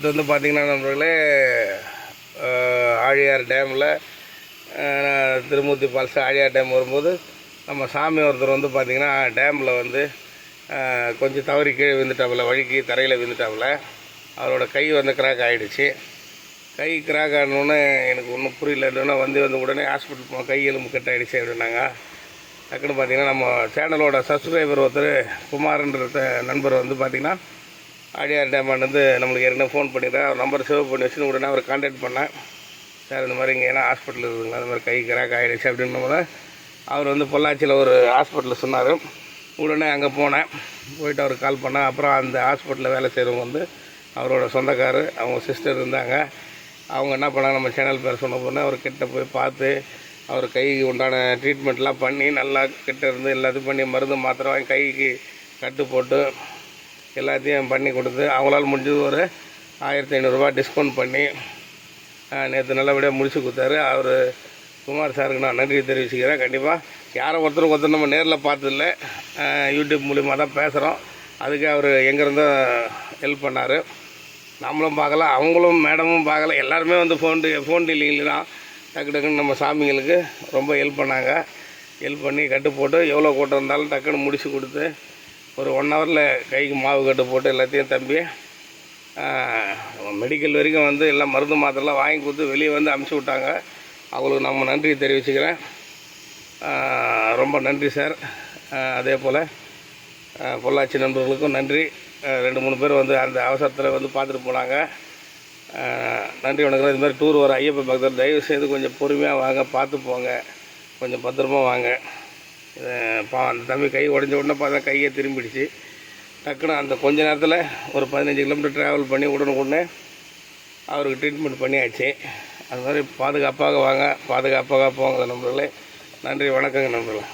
இது வந்து பார்த்திங்கன்னா நண்பர்களே ஆழியார் டேமில் திருமூர்த்தி ஃபால்ஸ் ஆழியார் டேம் வரும்போது நம்ம சாமி ஒருத்தர் வந்து பார்த்திங்கன்னா டேமில் வந்து கொஞ்சம் தவறி கீழே விழுந்துட்டாப்புல வழுக்கி தரையில் விழுந்துட்டாப்புல. அவரோட கை வந்து கிராக் ஆகிடுச்சு கை கிராக் ஆனோடனே எனக்கு ஒன்றும் புரியலன்னா வந்து வந்து உடனே ஹாஸ்பிட்டல் போனோம் கை எலும்பு கட் ஆகிடுச்சு அப்படின்னாங்க. டக்குன்னு பார்த்தீங்கன்னா நம்ம சேனலோட சப்ஸ்கிரைபர் ஒருத்தர் குமார்ன்ற நண்பர் வந்து பார்த்திங்கன்னா ஆடியார் டேமான்லேருந்து நம்மளுக்கு ஏற்கனவே ஃபோன் பண்ணிடுறேன் அவர் நம்பர் சேவ் பண்ணி வச்சு உடனே அவர் காண்டாக்ட் பண்ணேன். சார் இந்த மாதிரி இங்கே ஏன்னா ஹாஸ்பிட்டல் இருக்குங்க அந்த மாதிரி கை கிராக் ஆகிடுச்சு அப்படின்னும் போது அவர் வந்து பொள்ளாச்சியில் ஒரு ஹாஸ்பிட்டலில் சொன்னார். உடனே அங்கே போனேன். போயிட்டு அவருக்கு கால் பண்ணேன். அப்புறம் அந்த ஹாஸ்பிட்டலில் வேலை செய்கிறவங்க வந்து அவரோட சொந்தக்கார் அவங்க சிஸ்டர் இருந்தாங்க. அவங்க என்ன பண்ணாங்க? நம்ம சேனல் பேர் சொன்ன போனே அவர் கிட்ட போய் பார்த்து அவர் கைக்கு உண்டான ட்ரீட்மெண்ட்லாம் பண்ணி நல்லா கிட்ட இருந்து எல்லாத்தையும் பண்ணி மருந்து மாத்திரை வாங்கி கைக்கு கட்டு போட்டு எல்லாத்தையும் பண்ணி கொடுத்து அவங்களால முடிஞ்சது ஒரு ஆயிரத்தி ஐநூறுரூவா டிஸ்கவுண்ட் பண்ணி நேற்று நல்லபடியாக முடிச்சு கொடுத்தாரு. அவர் குமார் சாருக்கு நான் நன்றி தெரிவிச்சுக்கிறேன். கண்டிப்பாக யாரை ஒருத்தர் ஒருத்தர் நம்ம நேரில் பார்த்ததில்ல. யூடியூப் மூலிமா தான் பேசுகிறோம் அதுக்கு அவர் எங்கேருந்தோ ஹெல்ப் பண்ணார். நம்மளும் பார்க்கல அவங்களும் மேடமும் பார்க்கல. எல்லாருமே வந்து ஃபோன் ஃபோன் டீலிங்கில் தான் டக்கு டக்குன்னு நம்ம சாமிங்களுக்கு ரொம்ப ஹெல்ப் பண்ணாங்க. ஹெல்ப் பண்ணி கட்டு போட்டு எவ்வளோ கூட்டம் இருந்தாலும் டக்குன்னு முடிச்சு கொடுத்து ஒரு ஒன் ஹவரில் கைக்கு மாவு கட்டு போட்டு எல்லாத்தையும் தம்பி மெடிக்கல் வரைக்கும் வந்து எல்லாம் மருந்து மாத்திரைலாம் வாங்கி கொடுத்து வெளியே வந்து அமுச்சு விட்டாங்க. அவங்களுக்கு நம்ம நன்றி தெரிவிச்சுக்கிறேன். ரொம்ப நன்றி சார். அதே போல் பொள்ளாச்சி நண்பர்களுக்கும் நன்றி. ரெண்டு மூணு பேர் வந்து அந்த அவசரத்தில் வந்து பார்த்துட்டு போனாங்க. நன்றி வணக்கம். இது மாதிரி டூர் வர ஐயப்ப பக்தர் தயவு செய்து கொஞ்சம் பொறுமையாக வாங்க பார்த்து போங்க. கொஞ்சம் பத்திரமா வாங்க. பா அந்த தம்பி கை உடஞ்ச உடனே பார்த்தா கையை திரும்பிடுச்சு. டக்குன்னு அந்த கொஞ்ச நேரத்தில் ஒரு பதினஞ்சு கிலோமீட்டர் ட்ராவல் பண்ணி உடனுக்குடனே அவருக்கு ட்ரீட்மெண்ட் பண்ணியாச்சு. அது மாதிரி பாதுகாப்பாக வாங்க பாதுகாப்பாக போங்க நண்பர்களே. நன்றி வணக்கங்க நண்பர்களே.